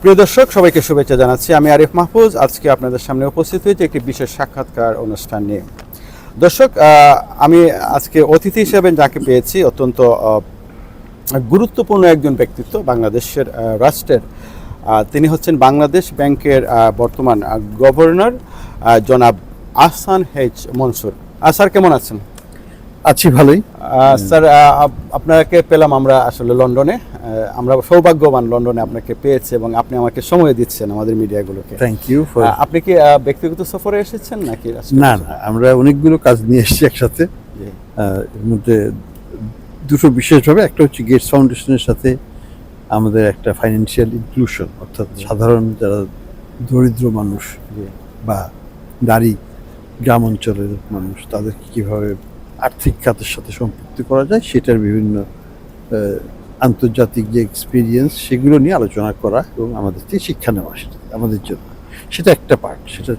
প্রিয় দর্শক সবাইকে শুভেচ্ছা জানাচ্ছি। আমি আরিফ মাহফুজ। আজকে আপনাদের সামনে উপস্থিত হয়েছি একটি বিশেষ সাক্ষাৎকার অনুষ্ঠান নিয়ে। দর্শক আমি আজকে অতিথি হিসেবে যাকে পেয়েছি অত্যন্ত গুরুত্বপূর্ণ একজন ব্যক্তিত্ব বাংলাদেশের রাষ্ট্রের তিনি হচ্ছেন বাংলাদেশ ব্যাংকের বর্তমান গভর্নর জনাব আহসান হেচ মনসুর। আহ, স্যার কেমন আছেন? আছি ভালোই। স্যার আপনাকে পেলাম আমরা আসলে লন্ডনে। আমরা সৌভাগ্যবান লন্ডনে আপনাকে পেয়েছি এবং আপনি আমাকে সময় দিচ্ছেন আমাদের মিডিয়াগুলোকে। থ্যাংক ইউ আপনি কি ব্যক্তিগত সফরে এসেছেন নাকি না না আমরা অনেকগুলো কাজ নিয়ে এসেছি একসাথে। এর মধ্যে দুটো বিশেষভাবে একটা হচ্ছে গেটস ফাউন্ডেশনের সাথে আমাদের একটা ফাইন্যান্সিয়াল ইনক্লুশন অর্থাৎ সাধারণ যারা দরিদ্র মানুষ বা নারী গ্রাম অঞ্চলের মানুষ তাদেরকে কীভাবে আর্থিক খাতের সাথে সম্পৃক্ত করা যায় সেটার বিভিন্ন আন্তর্জাতিক যে এক্সপিরিয়েন্স সেগুলো নিয়ে আলোচনা করা এবং আমাদের থেকে শিক্ষা নেওয়া সেটা আমাদের জন্য। সেটা একটা পার্ট সেটা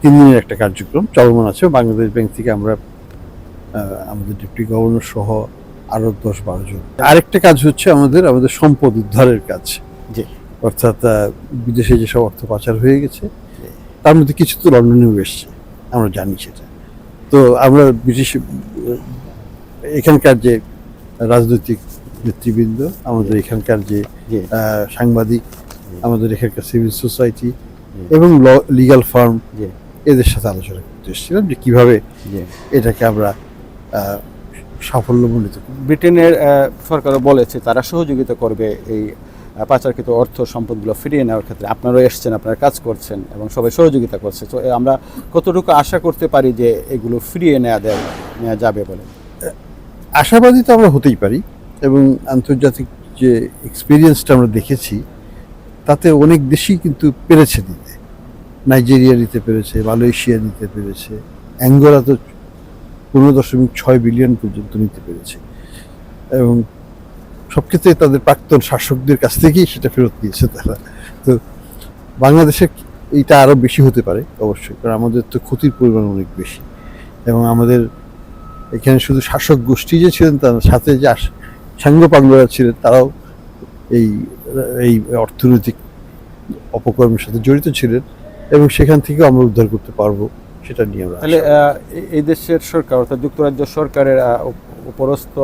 তিন দিনের একটা কার্যক্রম চলমান আছে। বাংলাদেশ ব্যাংক থেকে আমরা আমাদের ডেপুটি গভর্নর সহ আরও দশ বারো জন। আরেকটা কাজ হচ্ছে আমাদের আমাদের সম্পদ উদ্ধারের কাজ। যে অর্থাৎ বিদেশে যেসব অর্থ পাচার হয়ে গেছে তার মধ্যে কিছু তো লন্ডনেও এসছে আমরা জানি সেটা। তো আমরা ব্রিটিশ এখানকার যে রাজনৈতিক নেতৃবৃন্দ আমাদের এখানকার যে সাংবাদিক আমাদের এখানকার সিভিল সোসাইটি। এবং লিগ্যাল ফার্ম এদের সাথে আলোচনা করতে এসেছিলাম যে কীভাবে এটাকে আমরা সাফল্যমণ্ডিত ব্রিটেনের সরকারও বলেছে তারা সহযোগিতা করবে এই পাচারকৃত অর্থ সম্পদগুলো ফিরিয়ে নেওয়ার ক্ষেত্রে আপনারাও এসছেন, আপনারা কাজ করছেন এবং সবাই সহযোগিতা করছে। তো আমরা কতটুকু আশা করতে পারি যে এগুলো ফিরিয়ে নেওয়া দেয় নেওয়া যাবে বলে? আশাবাদী তো আমরা হতেই পারি এবং আন্তর্জাতিক যে এক্সপিরিয়েন্সটা আমরা দেখেছি, তাতে অনেক দেশই কিন্তু পেরেছে দিতে। নাইজেরিয়া নিতে পেরেছে মালয়েশিয়া নিতে পেরেছে অ্যাঙ্গোলা তো পনেরো দশমিক ছয় বিলিয়ন পর্যন্ত নিতে পেরেছে। এবং সব ক্ষেত্রে তাদের প্রাক্তন শাসকদের কাছ থেকেই সেটা ফেরত দিয়েছে তারা। তো বাংলাদেশে এইটা আরও বেশি হতে পারে, অবশ্যই, কারণ আমাদের তো ক্ষতির পরিমাণ অনেক বেশি। এবং আমাদের এখানে শুধু শাসক গোষ্ঠী যে ছিলেন, তার সাথে যে আস- সাঙ্গপাঙ্গরা ছিলেন, তারাও এই এই অর্থনৈতিক অপকর্মের সাথে জড়িত ছিলেন এবং সেখান থেকে আমরা উদ্ধার করতে পারব সেটা নিয়ে আমরা তাহলে এই- দেশের সরকার অর্থাৎ যুক্তরাজ্য সরকারের উপরস্থ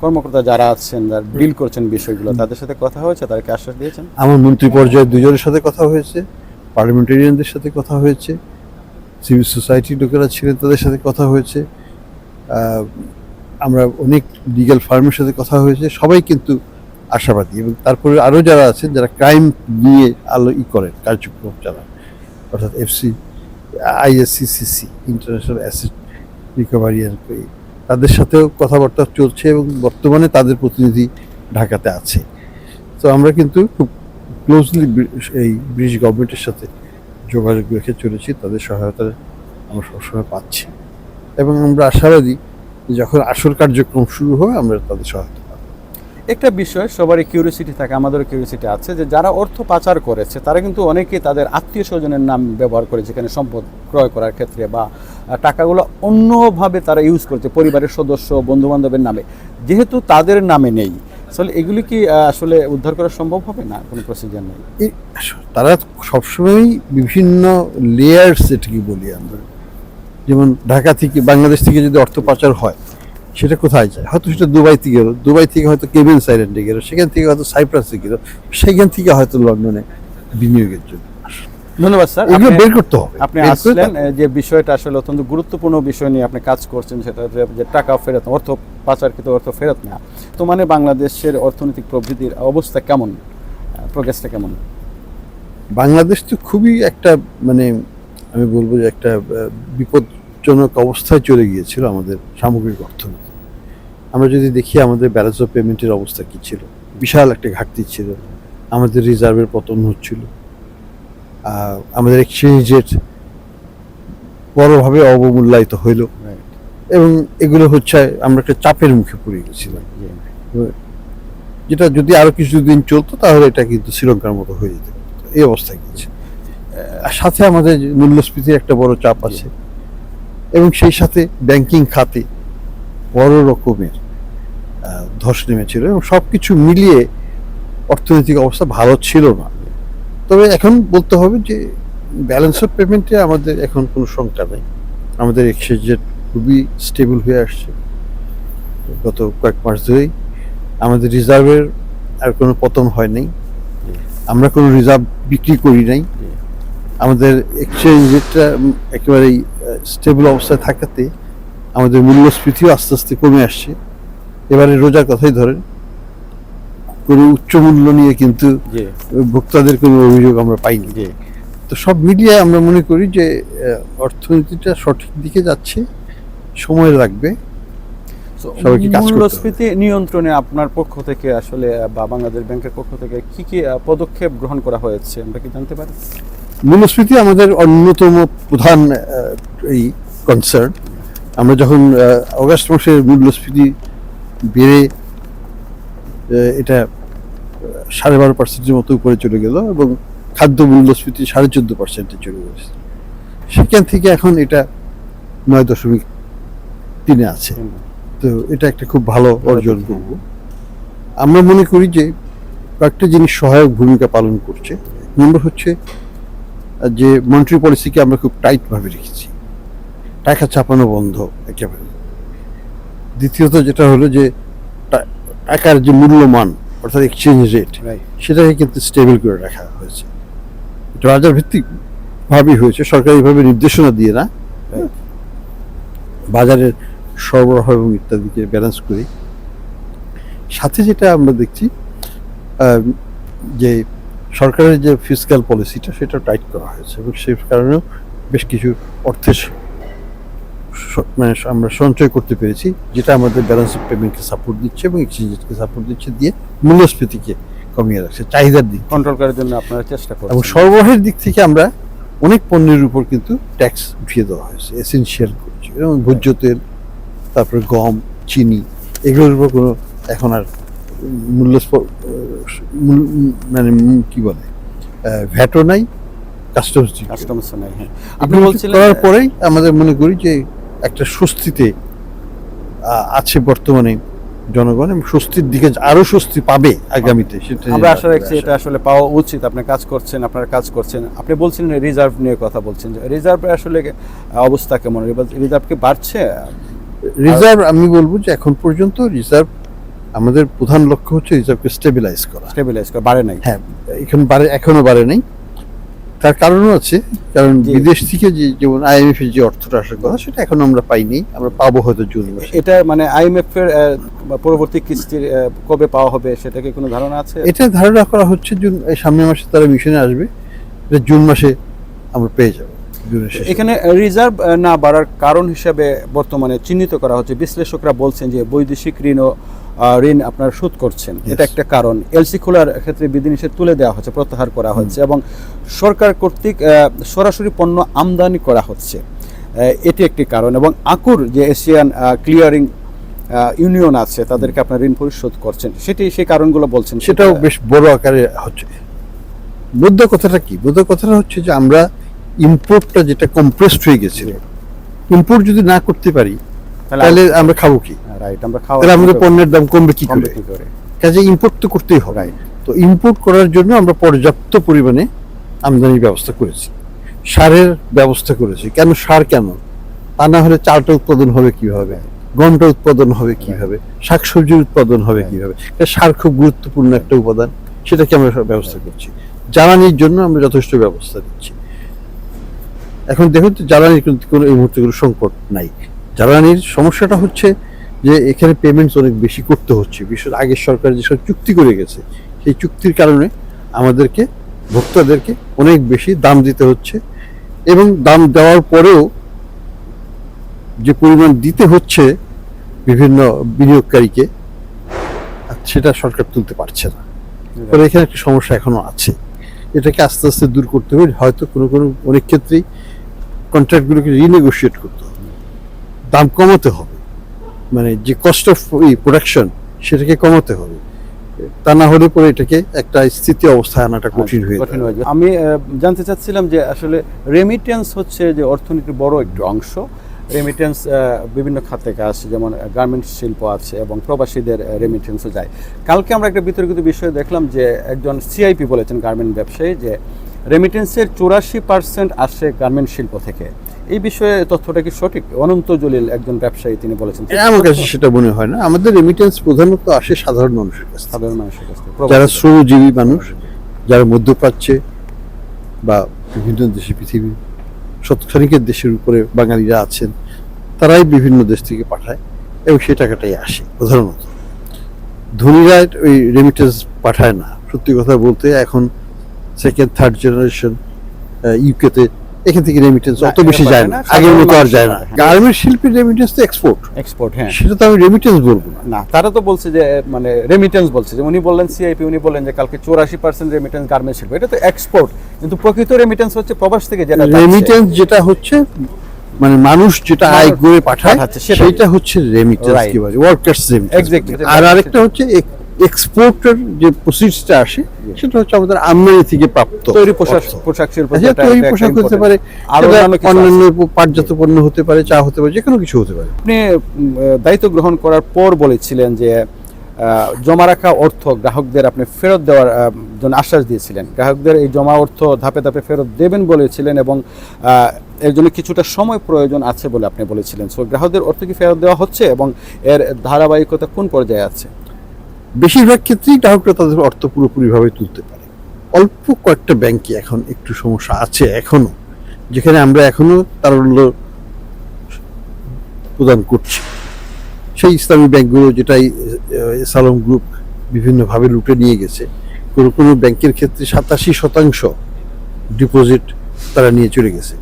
কর্মকর্তা যারা আছেন, যারা ডিল করছেন বিষয়গুলো, তাদের সাথে কথা হয়েছে? তাদেরকে আশ্বাস দিয়েছেন? আমার মন্ত্রী পর্যায়ে দুজনের সাথে কথা হয়েছে, পার্লামেন্টারিয়ানদের সাথে কথা হয়েছে, সিভিল সোসাইটির লোকেরা ছিলেন, তাদের সাথে কথা হয়েছে আমরা অনেক লিগ্যাল ফার্মের সাথে কথা হয়েছে, সবাই কিন্তু আশাবাদী। এবং তারপরে আরও যারা আছেন, যারা ক্রাইম নিয়ে আলো ই করেন, কার্যক্রম চালান, অর্থাৎ FC ISCCC international asset recovery and তাদের সাথেও কথাবার্তা চলছে এবং বর্তমানে তাদের প্রতিনিধি ঢাকাতে আছে। তো আমরা কিন্তু খুব ক্লোজলি এই ব্রিটিশ গভর্নমেন্টের সাথে যোগাযোগ রেখে চলেছি, তাদের সহায়তা আমরা সবসময় পাচ্ছি। এবং আমরা আশাবাদী যখন আসল কার্যক্রম শুরু হবে, আমরা তাদের সহায়তা একটা বিষয়, সবারই কিউরিয়াসিটি থাকে, আমাদেরও কিউরিয়াসিটি আছে যে যারা অর্থ পাচার করেছে, তারা কিন্তু অনেকেই তাদের আত্মীয় স্বজনের নাম ব্যবহার করে যেখানে সম্পদ ক্রয় করার ক্ষেত্রে বা টাকাগুলো অন্যভাবে তারা ইউজ করছে পরিবারের সদস্য বন্ধু বান্ধবের নামে। যেহেতু তাদের নামে নেই আসলে এগুলি কি আসলে উদ্ধার করা সম্ভব হবে না? কোনো প্রসিজার নেই? তারা সবসময়ই বিভিন্ন লেয়ার্স এটাকে বলি আমরা। যেমন ঢাকা থেকে, বাংলাদেশ থেকে যদি অর্থ পাচার হয় সেটা কোথায় যায়? হয়তো সেটা দুবাই থেকে গেল। দুবাই থেকে হয়তো কেবেন সাইল্যান্ডে গেল। সেখান থেকে হয়তো সাইপ্রাসে গেল। সেখান থেকে হয়তো লন্ডনে বিনিয়োগের জন্য। ধন্যবাদ স্যার। এগুলো বের করতে হবে। আপনি আসলেন যে বিষয়টা আসলে অত্যন্ত গুরুত্বপূর্ণ বিষয় নিয়ে আপনি কাজ করছেন সেটা যে টাকা ফেরত অর্থ পাচারকৃত অর্থ ফেরত না তো মানে বাংলাদেশের অর্থনৈতিক প্রবৃদ্ধির অবস্থা কেমন? প্রোগ্রেসটা কেমন? বাংলাদেশ তো খুবই একটা মানে আমি বলব যে একটা আহ, বিপজ্জনক অবস্থায় চলে গিয়েছিল আমাদের সামগ্রিক অর্থনীতি। আমরা যদি দেখি আমাদের ব্যালেন্স অফ পেমেন্টের অবস্থা কী ছিল বিশাল একটা ঘাটতি ছিল আমাদের রিজার্ভের পতন হচ্ছিল আমাদের এক্সচেঞ্জ রেট বড়ভাবে অবমূল্যায়িত হইল। এবং এগুলো হচ্ছে আমরা একটা চাপের মুখে পড়ে গেছিলাম। যেটা যদি আরও কিছুদিন চলতো তাহলে এটা কিন্তু শ্রীলঙ্কার মতো হয়ে যেতে। এই অবস্থায় গিয়েছে। সাথে আমাদের মূল্যস্ফীতির একটা বড় চাপ আছে। এবং সেই সাথে ব্যাংকিং খাতে বড় রকমের ধস নেমেছিল এবং সব কিছু মিলিয়ে অর্থনৈতিক অবস্থা ভালো ছিল না। তবে এখন বলতে হবে যে ব্যালেন্স অফ পেমেন্টে আমাদের এখন কোনো শঙ্কা নেই। আমাদের এক্সচেঞ্জ রেট খুবই স্টেবল হয়ে আসছে। গত কয়েক মাস ধরেই আমাদের রিজার্ভের আর কোনো পতন হয় নাই। আমরা কোনো রিজার্ভ বিক্রি করি নাই। আমাদের এক্সচেঞ্জ রেটটা একেবারেই স্টেবল অবস্থায় থাকাতে আমাদের মূল্যস্ফীতিও আস্তে আস্তে কমে আসছে। এবারে রোজার কথাই ধরেন কোনো উচ্চ মূল্য নিয়ে কিন্তু ভোক্তাদের কোনো অভিযোগ আমরা পাইনি। তো সব মিলিয়ে আমরা মনে করি যে অর্থনীতিটা সঠিক দিকে যাচ্ছে সময় লাগবে। মূল্যস্ফীতি নিয়ন্ত্রণে আপনার পক্ষ থেকে আসলে বা বাংলাদেশ ব্যাংকের পক্ষ থেকে কি কি পদক্ষেপ গ্রহণ করা হয়েছে আমরা কি জানতে পারি? মূল্যস্ফীতি আমাদের অন্যতম প্রধান এই কনসার্ন আমরা যখন অগাস্ট মাসে মূল্যস্ফীতি বেড়ে এটা সাড়ে বারো পার্সেন্টের মতো উপরে চলে গেল এবং খাদ্য মূল্যস্ফীতি সাড়ে চোদ্দ পার্সেন্টে চলে গেছে। সেখান থেকে এখন এটা নয় দশমিক তিনে আছে। তো এটা একটা খুব ভালো অর্জন করব। আমরা মনে করি যে কয়েকটা জিনিস সহায়ক ভূমিকা পালন করছে। নম্বর হচ্ছে যে মন্ট্রি পলিসিকে আমরা খুব টাইটভাবে রেখেছি। টাকা চাপানো বন্ধ একেবারে। দ্বিতীয়ত যেটা হলো যে টাকার যে মূল্যমান অর্থাৎ এক্সচেঞ্জ রেট সেটাকে কিন্তু স্টেবল করে রাখা হয়েছে। এটা বাজার ভিত্তিক ভাবেই হয়েছে সরকারিভাবে নির্দেশনা দিয়ে না। বাজারের সরবরাহ এবং ইত্যাদিকে ব্যালেন্স করে। সাথে যেটা আমরা দেখছি যে সরকারের যে ফিজিক্যাল পলিসিটা সেটা টাইট করা হয়েছে এবং সেই কারণেও বেশ কিছু অর্থের মানে আমরা সঞ্চয় করতে পেরেছি যেটা আমাদের ব্যালেন্স অফ পেমেন্টকে সাপোর্ট দিচ্ছে এবং এক্সচেঞ্জকে সাপোর্ট দিচ্ছে দিয়ে মূল্যস্ফীতিকে কমিয়ে রাখছে চাহিদার দিক কন্ট্রোল করার জন্য আপনারা চেষ্টা করেন এবং সরবরাহের দিক থেকে আমরা অনেক পণ্যের উপর কিন্তু ট্যাক্স উঠিয়ে দেওয়া হয়েছে এসেনশিয়াল করছে যেমন ভোজ্য তেল তারপরে গম চিনি এগুলোর উপর কোনো এখন আর মূল্য মানে কি বলে ভ্যাটও নাই কাস্টমস কাস্টমার্স নাই। হ্যাঁ। আপনি বলছিলেন করার পরেই আমাদের মনে করি যে একটা স্বস্তিতে আছে বর্তমানে জনগণ এবং স্বস্তির দিকে আরও স্বস্তি পাবে আগামীতে সেটা আমরা আশা রাখছি এটা আসলে পাওয়া উচিত আপনি কাজ করছেন আপনারা কাজ করছেন। আপনি বলছিলেন রিজার্ভ নিয়ে কথা বলছেন রিজার্ভ আসলে অবস্থা কেমন? রিজার্ভ কি বাড়ছে? রিজার্ভ আমি বলব যে এখন পর্যন্ত রিজার্ভ আমাদের প্রধান লক্ষ্য হচ্ছে রিজার্ভকে স্টেবিলাইজ করা। স্টেবিলাইজ করা বাড়ে নাই। হ্যাঁ এখন বাড়ে এখনও বাড়ে নাই। তার কারণও আছে কারণ। বিদেশ থেকে যে যেমন আইএমএফ এর যে অর্থটা আসার কথা সেটা এখন আমরা পাইনি আমরা পাবো হয়তো জুন মাসে। এটা মানে আইএমএফ এর পরবর্তী কিস্তির কবে পাওয়া হবে সেটা কি কোনো ধারণা আছে? এটা ধারণা করা হচ্ছে জুন এই সামনের মাসে তারা মিশনে আসবে এটা জুন মাসে আমরা পেয়ে যাব এখানে রিজার্ভ না বাড়ার কারণ হিসেবে বর্তমানে চিহ্নিত করা হচ্ছে বিশ্লেষকরা বলছেন যে বৈদেশিক ঋণ ঋণ আপনারা শোধ করছেন। এটা একটা কারণ। এলসি খোলার ক্ষেত্রে বিধিনিষেধ তুলে দেওয়া হচ্ছে প্রত্যাহার করা হচ্ছে এবং সরকার কর্তৃক সরাসরি পণ্য আমদানি করা হচ্ছে। এটি একটি কারণ এবং আকুর যে এশিয়ান ক্লিয়ারিং ইউনিয়ন আছে তাদেরকে আপনার ঋণ পরিশোধ করছেন। সেটি সেই কারণগুলো বলছেন সেটাও বেশ বড় আকারে হচ্ছে। বৌদ্ধ কথাটা কি? বৌদ্ধ কথাটা হচ্ছে যে আমরা ইম্পোর্টটা যেটা কম্প্রেসড হয়ে গেছে ইম্পোর্ট যদি না করতে পারি তাহলে আমরা খাব কি? রাইট আমরা খাওয়া আমাদের পণ্যের দাম কমবে কি করে? কাজে ইম্পোর্ট তো করতেই হবে. তো ইম্পোর্ট করার জন্য আমরা পর্যাপ্ত পরিমাণে আমদানির ব্যবস্থা করেছি। সারের ব্যবস্থা করেছি। কেন? সার কেন? তা না হলে চালটা উৎপাদন হবে কীভাবে? গমটা উৎপাদন হবে কীভাবে? শাকসবজির উৎপাদন হবে কীভাবে? সার খুব গুরুত্বপূর্ণ একটা উপাদান। সেটাকে আমরা ব্যবস্থা করছি। জ্বালানির জন্য আমরা যথেষ্ট ব্যবস্থা দিচ্ছি এখন দেখুন তো জ্বালানির কিন্তু কোনো এই মুহূর্তে কোনো সংকট নাই। জ্বালানির সমস্যাটা হচ্ছে যে এখানে পেমেন্টস অনেক বেশি করতে হচ্ছে। বিশেষ আগের সরকার যেসব চুক্তি করে গেছে, সেই চুক্তির কারণে আমাদেরকে, ভোক্তাদেরকে অনেক বেশি দাম দিতে হচ্ছে এবং দাম দেওয়ার পরেও যে পরিমাণ দিতে হচ্ছে বিভিন্ন বিনিয়োগকারীকে, সেটা সরকার তুলতে পারছে না। ফলে এখানে একটা সমস্যা এখনও আছে। এটাকে আস্তে আস্তে দূর করতে হবে। হয়তো কোনো কোনো অনেক ক্ষেত্রেই কন্ট্রাক্টগুলোকে রিনেগোশিয়েট করতে হবে। দাম কমাতে হবে। মানে যে কস্ট অফ ই প্রোডাকশন সেটাকে কমাতে হবে। তা না হলে পরে এটাকে একটা স্থিতি অবস্থায় আনাটা কঠিন হয়ে কঠিন হয়ে আমি জানতে চাচ্ছিলাম যে আসলে রেমিটেন্স হচ্ছে যে অর্থনীতির বড় একটি অংশ। রেমিটেন্স বিভিন্ন খাত থেকে আসে যেমন গার্মেন্টস শিল্প আছে এবং প্রবাসীদের রেমিটেন্সও যায়। কালকে আমরা একটা বিতর্কিত বিষয় দেখলাম যে একজন সিআইপি বলেছেন গার্মেন্ট ব্যবসায়ী যে রেমিটেন্সের চুরাশি পার্সেন্ট আসে গার্মেন্ট শিল্প থেকে। এই বিষয়ে তথ্যটা কি সঠিক? অনন্ত জলিল একজন ব্যবসায়ী তিনি বলেছেন। আমার কাছে সেটা মনে হয় না। আমাদের রেমিটেন্স প্রধানত আসে সাধারণ মানুষের কাছে সাধারণ মানুষের কাছ যারা শ্রমজীবী মানুষ যারা মধ্যপ্রাচ্যে বা বিভিন্ন দেশে পৃথিবীর শতখানিকের দেশের উপরে বাঙালিরা আছেন তারাই বিভিন্ন দেশ থেকে পাঠায় এবং সেই টাকাটাই আসে প্রধানত। ধনীরা ওই রেমিটেন্স পাঠায় না। সত্যি কথা বলতে এখন সেকেন্ড থার্ড জেনারেশন ইউকেতে এখান থেকে রেমিটেন্স অত বেশি যায় না। আগের মতো আর যায় না। গার্মেন্ট শিল্পের রেমিটেন্স তো এক্সপোর্ট এক্সপোর্ট হ্যাঁ। সেটা তো আমি রেমিটেন্স বলব না। না তারা তো বলছে যে মানে রেমিটেন্স বলছে। যে উনি বললেন সিআইপি উনি বললেন যে কালকে চৌরাশি পার্সেন্ট রেমিটেন্স গার্মেন্টস শিল্প। এটা তো এক্সপোর্ট কিন্তু প্রকৃত রেমিটেন্স হচ্ছে প্রবাস থেকে যেটা রেমিটেন্স যেটা হচ্ছে মানে মানুষ যেটা আয় করে পাঠায়। সেটা হচ্ছে রেমিটেন্স. কি বলে? Workers Exactly. আর আরেকটা হচ্ছে এক্সপোর্টের যে প্রসিডসটা আসে সেটা হচ্ছে আমাদের আমদানি থেকে প্রাপ্ত তৈরি পোশাক পোশাক শিল্প আচ্ছা, তৈরি পোশাক হতে পারে আর অন্যান্য। পাটজাত পণ্য হতে পারে চা হতে পারে যে কোনো কিছু হতে পারে। আপনি দায়িত্ব গ্রহণ করার পর বলেছিলেন যে জমা রাখা অর্থ গ্রাহকদের আপনি ফেরত দেওয়ার জন্য আশ্বাস দিয়েছিলেন। গ্রাহকদের এই জমা অর্থ ধাপে ধাপে ফেরত দেবেন বলেছিলেন এবং এর জন্য কিছুটা সময় প্রয়োজন আছে বলে আপনি বলেছিলেন। সো গ্রাহকদের অর্থ কি ফেরত দেওয়া হচ্ছে এবং এর ধারাবাহিকতা কোন পর্যায়ে আছে? বেশিরভাগ ক্ষেত্রেই গ্রাহকরা তাদের অর্থ পুরোপুরিভাবে তুলতে পারে। অল্প কয়েকটা ব্যাংকে এখন একটু সমস্যা আছে এখনও যেখানে আমরা এখনও তারল্য প্রদান করছি। সেই ইসলামী ব্যাংকগুলো যেটাই সালম গ্রুপ বিভিন্নভাবে লুটে নিয়ে গেছে কোনো কোনো ব্যাংকের ক্ষেত্রে সাতাশি শতাংশ ডিপোজিট তারা নিয়ে চলে গেছে।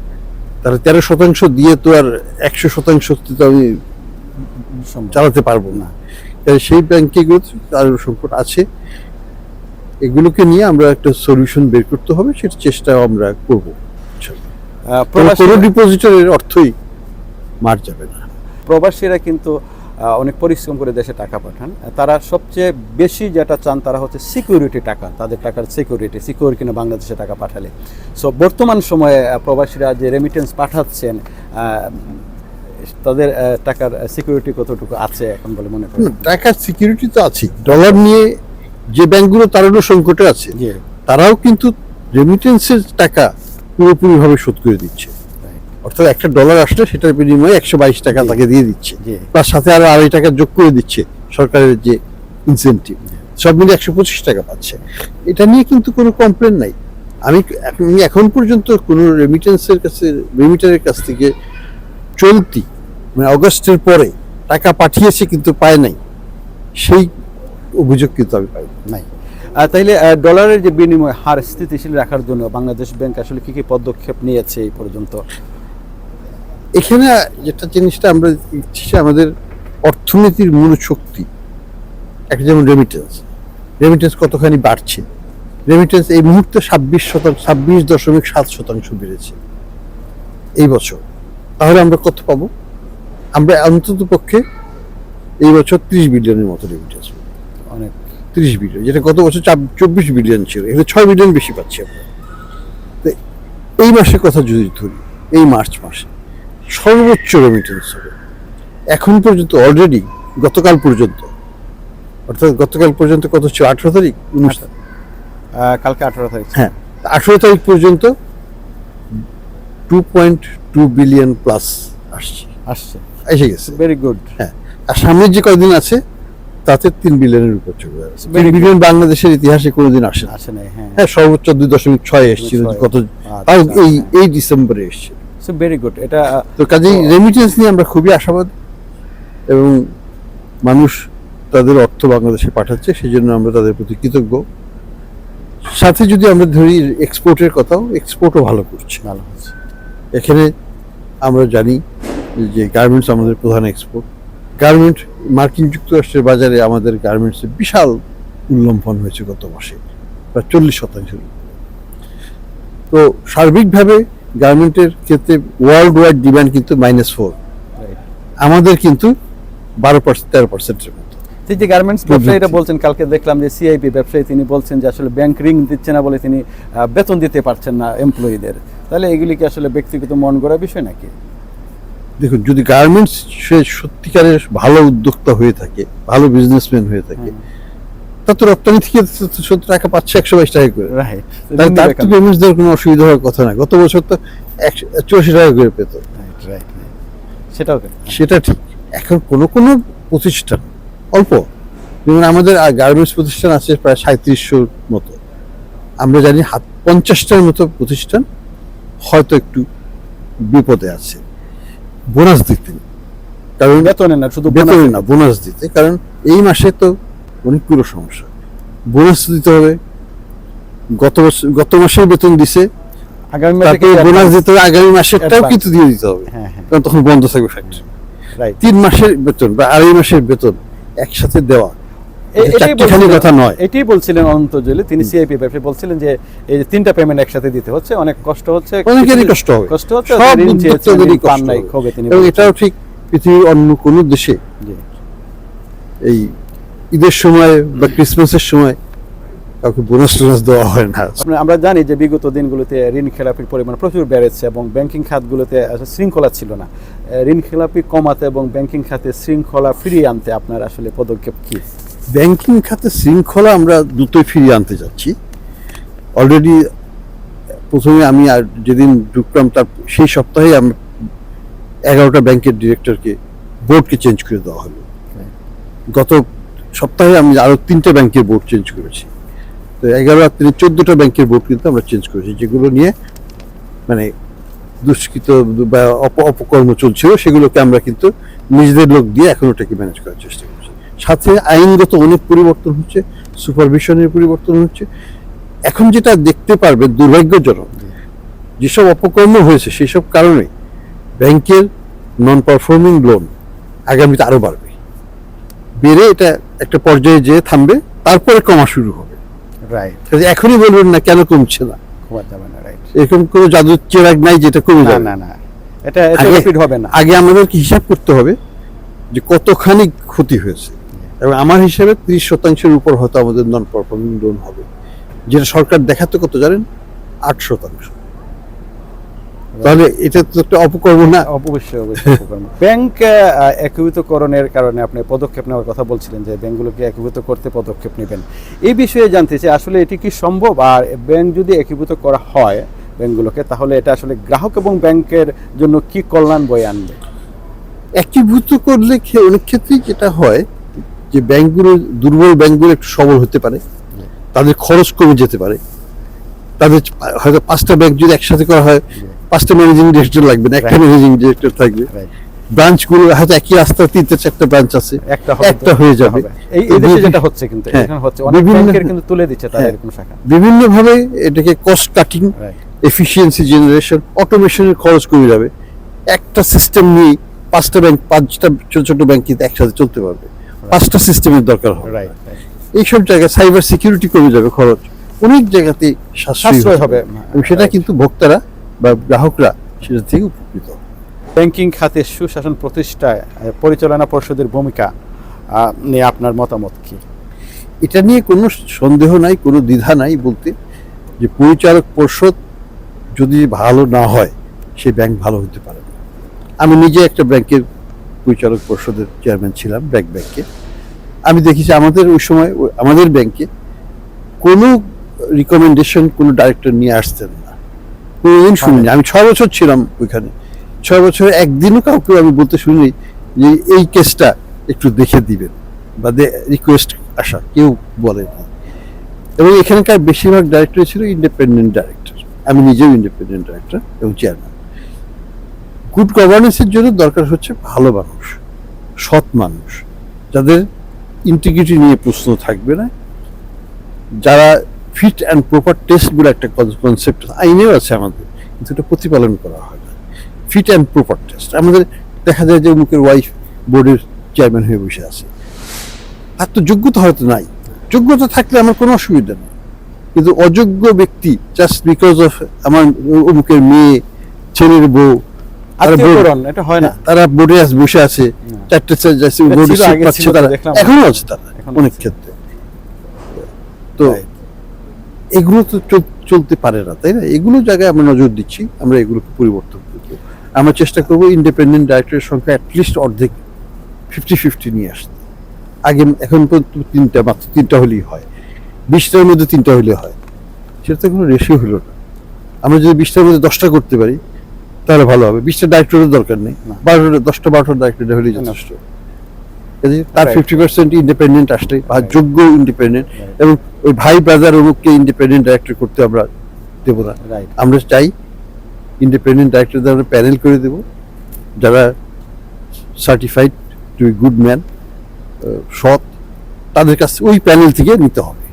তারা তেরো শতাংশ দিয়ে তো আর একশো শতাংশ তো আমি চালাতে পারব না। তাই সেই ব্যাংকগুলো আরও সংকট আছে। এগুলোকে নিয়ে আমরা একটা সলিউশন বের করতে হবে সেটা চেষ্টা আমরা করব কোনো প্রবাসীরা- ডিপোজিটরের অর্থই মার যাবে না। প্রবাসীরা কিন্তু অনেক পরিশ্রম করে দেশে টাকা পাঠান। তারা সবচেয়ে বেশি যেটা চান তারা হচ্ছে সিকিউরিটি টাকা তাদের টাকার সিকিউরিটি সিকিউর কিনা বাংলাদেশে টাকা পাঠালে। সো বর্তমান সময়ে প্রবাসীরা যে রেমিটেন্স পাঠাচ্ছেন তাদের টাকার সিকিউরিটি কতটুকু আছে এখন বলে মনে করেন? টাকার সিকিউরিটি তো আছে ডলার নিয়ে যে ব্যাংকগুলো তারাও সংকটে আছে তারাও কিন্তু রেমিটেন্সের টাকা পুরোপুরিভাবে শোধ করে দিচ্ছে। অর্থাৎ একটা ডলার আসলে সেটার বিনিময়ে একশো বাইশ টাকা তাকে দিয়ে দিচ্ছে। তার সাথে আরও আড়াই টাকা যোগ করে দিচ্ছে সরকারের যে ইনসেন্টিভ সব মিলে একশো পঁচিশ টাকা পাচ্ছে। এটা নিয়ে কিন্তু কোনো কমপ্লেন নাই। আমি আমি এখন পর্যন্ত কোনো রেমিটেন্সের কাছে রেমিটারের কাছ থেকে চলতি মানে অগস্টের পরে টাকা পাঠিয়েছে কিন্তু পায় নাই। সেই অভিযোগ কিন্তু আমি পাই নাই। তাইলে ডলারের যে বিনিময় হার স্থিতিশীল রাখার জন্য বাংলাদেশ ব্যাংক আসলে কি কি পদক্ষেপ নিয়েছে এই পর্যন্ত? এখানে যেটা জিনিসটা আমরা দেখছি যে আমাদের অর্থনীতির মূল শক্তি একটা যেমন রেমিটেন্স রেমিটেন্স কতখানি বাড়ছে? রেমিটেন্স এই মুহূর্তে ছাব্বিশ শতাংশ ছাব্বিশ দশমিক সাত শতাংশ বেড়েছে এই বছর। তাহলে আমরা কত পাবো? আমরা অন্তত পক্ষে এই বছর ত্রিশ বিলিয়নের মতো রেমিটেন্স অনেক। ত্রিশ বিলিয়ন যেটা গত বছর চাব- চব্বিশ বিলিয়ন ছিল। এখানে ছয় বিলিয়ন বেশি পাচ্ছি আমরা। তো এই মাসের কথা যদি ধরি এই মার্চ মাসে সর্বোচ্চ রেমিটেন্স হবে। এখন পর্যন্ত অলরেডি গতকাল পর্যন্ত অর্থাৎ গতকাল পর্যন্ত কত ছিল? আঠারো তারিখ? উনিশ। কালকে আঠেরো তারিখ হ্যাঁ আঠেরো তারিখ পর্যন্ত two point two billion plus আসছে। আসছে। এসে গেছে। ভেরি গুড হ্যাঁ। আর সামনের যে কয়দিন আছে তাতে তিন বিলিয়নের উপর চলে Very তিন বিলিয়ন বাংলাদেশের ইতিহাসে কোনোদিন আসে না। আসে নাই হ্যাঁ। হ্যাঁ সর্বোচ্চ দুই দশমিক ছয় এসেছিল। কত আচ্ছা, তাও এই আচ্ছা। এই ডিসেম্বরে এসছে সো ভেরি গুড এটা তো কাজেই রেমিটেন্স নিয়ে আমরা খুবই আশাবাদ। এবং মানুষ তাদের অর্থ বাংলাদেশে পাঠাচ্ছে সেই জন্য আমরা তাদের প্রতি কৃতজ্ঞ। সাথে যদি আমরা ধরি এক্সপোর্টের কথাও এক্সপোর্টও ভালো করছে। ভালো হচ্ছে এখানে আমরা জানি যে গার্মেন্টস আমাদের প্রধান এক্সপোর্ট গার্মেন্ট মার্কিন যুক্তরাষ্ট্রের বাজারে আমাদের গার্মেন্টসে বিশাল উল্লম্ফন হয়েছে গত মাসে প্রায় চল্লিশ শতাংশ। তো সার্বিকভাবে গার্মেন্টের ক্ষেত্রে ওয়ার্ল্ড ওয়াইড ডিমান্ড কিন্তু মাইনাস ফোর আমাদের কিন্তু বারো পার্সেন্ট তেরো পার্সেন্টের মতো। এই যে গার্মেন্টস ব্যবসায়ীরা। বলছেন কালকে দেখলাম যে সিআইপি ব্যবসায়ী তিনি বলছেন যে আসলে ব্যাংক ঋণ দিচ্ছে না বলে তিনি বেতন দিতে পারছেন না এমপ্লয়ীদের তাহলে এগুলি কি আসলে ব্যক্তিগত মন গড়া বিষয় নাকি? দেখুন যদি গার্মেন্টস সে সত্যিকারের ভালো উদ্যোক্তা হয়ে থাকে ভালো বিজনেসম্যান হয়ে থাকে তা তো রপ্তানি থেকে সত্তর টাকা পাচ্ছে একশো বাইশ টাকা করে। তাহলে তার তো পেমেন্টস দেওয়ার কোনো অসুবিধা হওয়ার কথা না। গত বছর তো একশো চুরাশি টাকা করে পেত। সেটাও সেটা ঠিক। এখন কোনো কোনো প্রতিষ্ঠান অল্প। যেমন আমাদের গার্মেন্টস প্রতিষ্ঠান আছে প্রায় সাঁত্রিশশোর মতো। আমরা জানি হাত পঞ্চাশটার মতো প্রতিষ্ঠান হয়তো একটু বিপদে আছে। বোনাস দিতেন। কারণ বেতনে না শুধু বেতনে না বোনাস দিতে কারণ এই মাসে তো অনেকগুলো সমস্যা। বোনাস দিতে হবে। গত বছর গত মাসের বেতন দিছে। আগামী মাসে বোনাস দিতে হবে। আগামী মাসেরটাও. কিন্তু দিয়ে দিতে হবে। হ্যাঁ হ্যাঁ। কারণ তখন বন্ধ থাকবে ফ্যাক্টরি তিন মাসের বেতন বা আড়াই মাসের বেতন একসাথে দেওয়া। কথা নয়। এটাই বলছিলেন অনন্ত জলি তিনি সিআইপি বলছিলেন যে এই যে তিনটা পেমেন্ট একসাথে দিতে হচ্ছে অনেক কষ্ট হচ্ছে অনেকেরই কষ্ট হবে। কষ্ট হচ্ছে সব পান নাই। ক্ষোভে তিনি। এটাও ঠিক পৃথিবীর অন্য কোনো দেশে। এই ঈদের সময় বা ক্রিসমাসের সময় কাউকে বোনাস টোনাস দেওয়া হয় না। আমরা জানি যে বিগত দিনগুলোতে ঋণ খেলাপির পরিমাণ প্রচুর বেড়েছে এবং ব্যাংকিং খাতগুলোতে আসলে শৃঙ্খলা ছিল না। ঋণ খেলাপি কমাতে এবং ব্যাংকিং খাতে শৃঙ্খলা ফিরিয়ে আনতে আপনার আসলে পদক্ষেপ কি? ব্যাংকিং খাতে শৃঙ্খলা আমরা দ্রুতই ফিরিয়ে আনতে যাচ্ছি। অলরেডি প্রথমে আমি আর যেদিন ঢুকলাম তার সেই সপ্তাহে আমি এগারোটা ব্যাংকের ডিরেক্টরকে বোর্ডকে চেঞ্জ করে দেওয়া হলো। গত সপ্তাহে আমি আরও তিনটে ব্যাংকের বোর্ড চেঞ্জ করেছি। তো এগারো আর তিনে চোদ্দটা ব্যাংকের বোর্ড কিন্তু আমরা চেঞ্জ করেছি যেগুলো নিয়ে মানে দুষ্কৃত বা অপ- অপকর্ম চলছিল সেগুলোকে আমরা কিন্তু নিজেদের লোক দিয়ে এখন ওটাকে ম্যানেজ করার চেষ্টা করছি সাথে আইনগত অনেক পরিবর্তন হচ্ছে সুপারভিশনের পরিবর্তন হচ্ছে। এখন যেটা দেখতে পারবে দুর্ভাগ্যজনক যেসব অপকর্ম হয়েছে সেই সব কারণে ব্যাংকের নন পারফর্মিং লোন আগামীতে আরও বাড়বে। বেড়ে এটা একটা পর্যায়ে যেয়ে থামবে তারপরে কমা শুরু হবে। রাইট এখনই বলবেন না কেন কমছে না? খোয়া যাবে না রাইট এরকম কোনো জাদুর চেরাগ নাই যেটা কমে না যাবে। না না এটা এটা হবে না। আগে আমাদেরকে হিসাব করতে হবে যে কতখানি ক্ষতি হয়েছে। এবং আমার হিসাবে ত্রিশ শতাংশের উপর হয়তো আমাদের নন পারফর্মিং লোন হবে। যেটা সরকার দেখাতে কত জানেন? আট শতাংশ। তাহলে এটা তো একটা অপকর্ম না? অবশ্যই অবশ্যই ব্যাংক একীভূতকরণের কারণে আপনি পদক্ষেপ নেওয়ার কথা বলছিলেন যে ব্যাংকগুলোকে একীভূত করতে পদক্ষেপ নেবেন। এই বিষয়ে জানতে চাই আসলে এটি কি সম্ভব? আর ব্যাংক যদি একীভূত করা হয় ব্যাংকগুলোকে তাহলে এটা আসলে গ্রাহক এবং ব্যাংকের জন্য কি কল্যাণ বয়ে আনবে? একীভূত করলে অনেক ক্ষেত্রেই যেটা হয় যে ব্যাংকগুলো দুর্বল ব্যাংকগুলো একটু সবল হতে পারে তাদের খরচ কমে যেতে পারে। তাদের হয়তো পাঁচটা ব্যাংক যদি একসাথে করা হয় পাঁচটা ম্যানেজিং ডিরেক্টর লাগবে না একটা ম্যানেজিং ডিরেক্টর থাকবে। ব্রাঞ্চগুলো হয়তো একই রাস্তার তিনটে চারটা ব্রাঞ্চ আছে একটা একটা হয়ে যাবে। এই দেশে যেটা হচ্ছে কিন্তু হ্যাঁ। এখানে হচ্ছে অনেক বিভিন্ন- ব্যাংকের কিন্তু তুলে দিচ্ছে তাদের হ্যাঁ। এরকম শাখা। বিভিন্নভাবে এটাকে cost cutting right efficiency generation অটোমেশনের খরচ কমে যাবে। একটা সিস্টেম নিয়ে পাঁচটা ব্যাংক পাঁচটা ছোট ছোট ব্যাংক কিন্তু একসাথে চলতে পারবে। পাঁচটা সিস্টেমের দরকার হবে। এইসব জায়গায় সাইবার সিকিউরিটি কমে যাবে খরচ। অনেক জায়গাতে সাশ্রয় হবে। এবং সেটা কিন্তু ভোক্তারা বা গ্রাহকরা সেটা থেকে উপকৃত। ব্যাংকিং খাতে সুশাসন প্রতিষ্ঠায় পরিচালনা পর্ষদের ভূমিকা নিয়ে আপনার মতামত কি? এটা নিয়ে কোনো সন্দেহ নাই কোনো দ্বিধা নাই বলতে যে পরিচালক পর্ষদ যদি ভালো না হয় সেই ব্যাংক ভালো হতে পারে না। আমি নিজে একটা ব্যাংকের পরিচালক পর্ষদের চেয়ারম্যান ছিলাম ব্যাংক ব্যাংকে। আমি দেখেছি আমাদের ওই সময় আমাদের ব্যাংকে কোনো রিকমেন্ডেশন কোনো ডাইরেক্টর নিয়ে আসতেন না। কোনোদিন শুনিনি। আমি ছয় বছর ছিলাম ওইখানে। ছয় বছরে একদিনও কাউকে আমি বলতে শুনিনি যে এই কেসটা একটু দেখে দিবেন বা রিকোয়েস্ট আসা কেউ বলে না এবং এখানকার বেশিরভাগ ডাইরেক্টর ছিল ইন্ডিপেন্ডেন্ট ডাইরেক্টর আমি নিজেও ইন্ডিপেন্ডেন্ট ডাইরেক্টর এবং চেয়ারম্যান গুড গভর্নেন্সের জন্য দরকার হচ্ছে ভালো মানুষ, সৎ মানুষ। যাদের ইন্টিগ্রিটি নিয়ে প্রশ্ন থাকবে না, যারা ফিট অ্যান্ড প্রপার টেস্ট বলে একটা কনসেপ্ট আইনেও আছে আমাদের, কিন্তু এটা প্রতিপালন করা হয় না। ফিট অ্যান্ড প্রপার টেস্ট আমাদের দেখা যায় যে মুখের ওয়াইফ বোর্ডের চেয়ারম্যান হয়ে বসে আছে। তার তো যোগ্যতা হয়তো নাই। যোগ্যতা থাকলে আমার কোনো অসুবিধা নেই। কিন্তু অযোগ্য ব্যক্তি জাস্ট বিকজ অফ আমার অমুকের মেয়ে, ছেলের বউ এটা হয় না। তারা বোর্ডে বসে আছে চারটে যাচ্ছে বোর্ডে সিট পাচ্ছে তারা। এখনও আছে তারা অনেক ক্ষেত্রে। তো এগুলো তো চল- চলতে পারে না তাই না? এগুলো জায়গায় আমরা নজর দিচ্ছি আমরা এগুলোকে পরিবর্তন করব। আমরা চেষ্টা করব ইন্ডিপেন্ডেন্ট ডাইরেক্টরের সংখ্যা অ্যাটলিস্ট অর্ধেক ফিফটি ফিফটি নিয়ে আসতে। আগে এখন পর্যন্ত তিনটা মাত্র তিনটা হলেই হয়। বিশটার মধ্যে তিনটা হলে হয়। সেটা তো কোনো রেশিও হলো না। আমরা যদি বিশটার মধ্যে দশটা করতে পারি তাহলে ভালো হবে। বিশটা ডাইরেক্টরের দরকার নেই। বারোটা দশটা বারোটা ডাইরেক্টর হলেই যথেষ্ট তার ফিফটি পার্সেন্ট ইন্ডিপেন্ডেন্ট আসলে বা যোগ্য ইন্ডিপেন্ডেন্ট এবং ওই ভাই ব্রাদার অমুককে ইন্ডিপেন্ডেন্ট ডাইরেক্টর করতে আমরা দেবো না। রাইট আমরা চাই ইন্ডিপেন্ডেন্ট ডাইরেক্টরদের আমরা প্যানেল করে দেব। যারা সার্টিফাইড টু গুড ম্যান সৎ তাদের কাছ ওই প্যানেল থেকে নিতে হবে।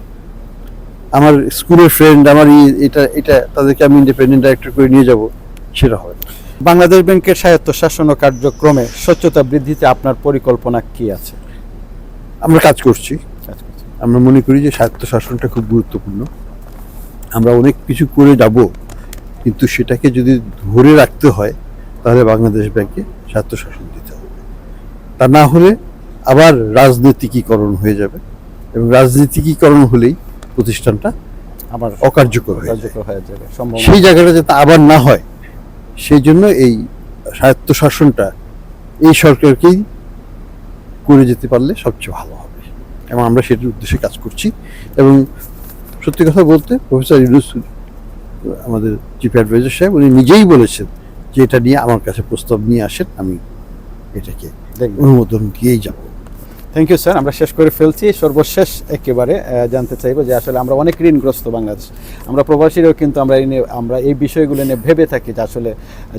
আমার স্কুলের ফ্রেন্ড আমার এটা এটা তাদেরকে আমি ইন্ডিপেন্ডেন্ট ডাইরেক্টর করে নিয়ে যাব সেটা হয়। না। বাংলাদেশ ব্যাংকের স্বায়ত্ত শাসন ও কার্যক্রমে স্বচ্ছতা বৃদ্ধিতে আপনার পরিকল্পনা কি আছে? আমরা কাজ করছি। আমরা মনে করি যে স্বায়ত্ত শাসনটা খুব গুরুত্বপূর্ণ। আমরা অনেক কিছু করে যাব কিন্তু সেটাকে যদি ধরে রাখতে হয় তাহলে বাংলাদেশ ব্যাংকে স্বায়ত্ত শাসন দিতে হবে। তা না হলে আবার রাজনৈতিকীকরণ হয়ে যাবে এবং রাজনীতিকীকরণ হলেই প্রতিষ্ঠানটা আবার অকার্যকর হয়ে যাবে। কার্যকর হয়ে যাবে সম্ভব সেই জায়গাটা যাতে আবার না হয় সেই জন্য এই স্বায়ত্ত শাসনটা এই সরকারকেই করে যেতে পারলে সবচেয়ে ভালো হবে। এবং আমরা সেটির উদ্দেশ্যে কাজ করছি। এবং সত্যি কথা বলতে প্রফেসর ইউনুস আমাদের চিফ অ্যাডভাইজার সাহেব উনি নিজেই বলেছেন যে এটা নিয়ে আমার কাছে প্রস্তাব নিয়ে আসেন আমি এটাকে অনুমোদন দিয়েই যাব। থ্যাংক ইউ স্যার আমরা শেষ করে ফেলছি। সর্বশেষ একেবারে জানতে চাইব যে আসলে আমরা অনেক ঋণগ্রস্ত বাংলাদেশ। আমরা প্রবাসীরাও কিন্তু আমরা আমরা এই বিষয়গুলো নিয়ে ভেবে থাকি যে আসলে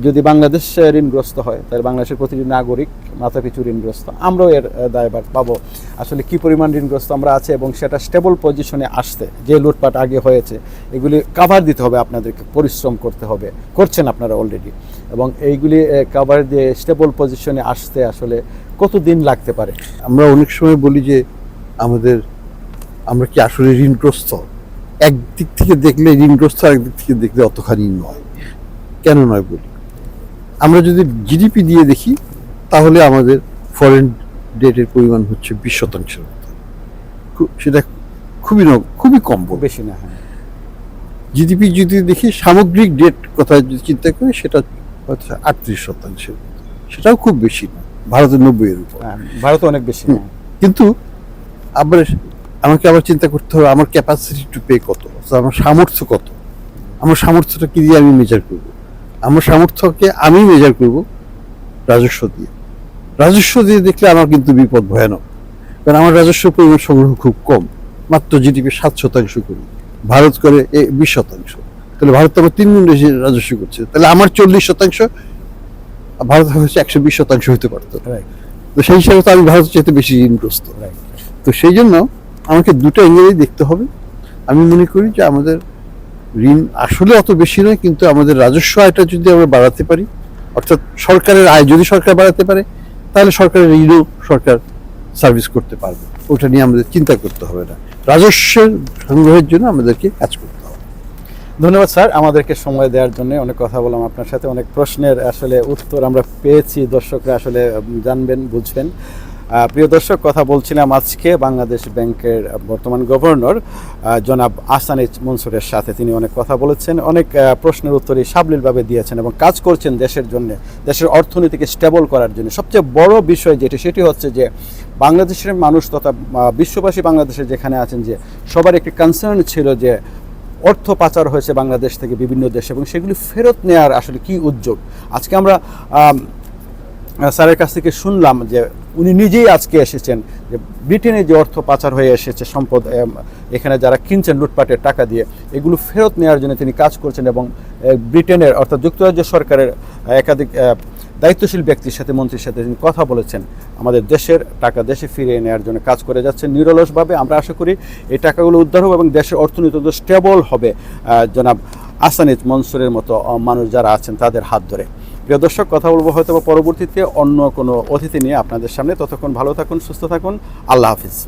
যদি বাংলাদেশ ঋণগ্রস্ত হয়, তাহলে বাংলাদেশের প্রতিটি নাগরিক মাথা পিছু ঋণগ্রস্ত। আমরাও এর দায়ভার পাবো। আসলে কি পরিমাণ ঋণগ্রস্ত আমরা আছে এবং সেটা স্টেবল পজিশনে আসতে যে লুটপাট আগে হয়েছে, এগুলি কাভার দিতে হবে আপনাদেরকে, পরিশ্রম করতে হবে। করছেন আপনারা অলরেডি এবং এইগুলি কাভার দিয়ে স্টেবল পজিশনে আসতে আসলে কত দিন লাগতে পারে? আমরা অনেক সময় বলি যে আমাদের আমরা কি আসলে ঋণগ্রস্ত? একদিক থেকে দেখলে ঋণগ্রস্ত একদিক থেকে দেখলে অতখানি নয়। কেন নয় বলি? আমরা যদি জিডিপি দিয়ে দেখি তাহলে আমাদের ফরেন ডেটের পরিমাণ হচ্ছে বিশ শতাংশের মতো। সেটা খুবই ন- খুবই কম বেশি না হ্যাঁ। জিডিপি যদি দেখি সামগ্রিক ডেট কথা যদি চিন্তা করি সেটা হচ্ছে আটত্রিশ শতাংশের সেটাও খুব বেশি না। ভারতের নব্বই এর উপর। হ্যাঁ, ভারতে অনেক বেশি হুম। কিন্তু আবার আমাকে আবার চিন্তা করতে হবে আমার ক্যাপাসিটি টু পে কত? আমার সামর্থ্য কত? আমার সামর্থ্যটা কি দিয়ে আমি মেজার করব? আমার সামর্থ্যকে আমি মেজার করব রাজস্ব দিয়ে। রাজস্ব দিয়ে দেখলে আমার কিন্তু বিপদ ভয়ানক। কারণ আমার রাজস্ব পরিমাণ সংগ্রহ খুব কম। মাত্র জিডিপি সাত শতাংশ করি। ভারত করে বিশ শতাংশ। তাহলে ভারত আমার তিন গুণ বেশি রাজস্ব করছে। তাহলে আমার চল্লিশ শতাংশ ভারত হচ্ছে একশো বিশ শতাংশ হতে পারতো। তো সেই হিসাবে তো আমি ভারতের চাইতে বেশি ঋণগ্রস্ত। রাইট তো সেই জন্য আমাকে দুটো অ্যাঙ্গেলেই দেখতে হবে। আমি মনে করি যে আমাদের ঋণ আসলে অত বেশি নয় কিন্তু আমাদের রাজস্ব আয়টা যদি আমরা বাড়াতে পারি অর্থাৎ সরকারের আয় যদি সরকার বাড়াতে পারে তাহলে সরকারের ঋণও সরকার সার্ভিস করতে পারবে। ওটা নিয়ে আমাদের চিন্তা করতে হবে না। রাজস্বের সংগ্রহের জন্য আমাদেরকে কাজ করতে হবে ধন্যবাদ, স্যার। আমাদেরকে সময় দেওয়ার জন্য অনেক কথা বললাম আপনার সাথে। অনেক প্রশ্নের আসলে উত্তর আমরা পেয়েছি, দর্শকরা আসলে জানবেন, বুঝবেন। প্রিয় দর্শক, কথা বলছিলাম আজকে বাংলাদেশ ব্যাংকের বর্তমান গভর্নর জনাব আসানিজ মনসুরের সাথে। তিনি অনেক কথা বলেছেন, অনেক প্রশ্নের উত্তরই সাবলীলভাবে দিয়েছেন এবং কাজ করছেন দেশের জন্য, দেশের অর্থনীতিকে স্টেবল করার জন্য। সবচেয়ে বড় বিষয় যেটি, সেটি হচ্ছে যে, বাংলাদেশের মানুষ তথা বিশ্ববাসী বাংলাদেশে যেখানে আছেন যে, সবার একটি কনসার্ন ছিল যে অর্থ পাচার হয়েছে বাংলাদেশ থেকে বিভিন্ন দেশে এবং সেগুলি ফেরত নেওয়ার আসলে কি উদ্যোগ? আজকে আমরা স্যারের কাছ থেকে শুনলাম যে উনি নিজেই আজকে এসেছেন যে ব্রিটেনে যে অর্থ পাচার হয়ে এসেছে, সম্পদ এখানে যারা কিনছেন লুটপাটের টাকা দিয়ে, এগুলো ফেরত নেওয়ার জন্য তিনি কাজ করছেন এবং ব্রিটেনের অর্থাৎ যুক্তরাজ্য সরকারের একাধিক দায়িত্বশীল ব্যক্তির সাথে, মন্ত্রীর সাথে তিনি কথা বলেছেন। আমাদের দেশের টাকা দেশে ফিরিয়ে নেওয়ার জন্য কাজ করে যাচ্ছেন নিরলসভাবে আমরা আশা করি এই টাকাগুলো উদ্ধার হবে এবং দেশের অর্থনীতি স্টেবল হবে। জনাব আসানিজ মনসুরের মতো মানুষ যারা আছেন, তাদের হাত ধরে। প্রিয় দর্শক, কথা বলব হয়তো পরবর্তীতে অন্য কোনো অতিথি নিয়ে আপনাদের সামনে। ততক্ষণ ভালো থাকুন, সুস্থ থাকুন। আল্লাহ হাফিজ।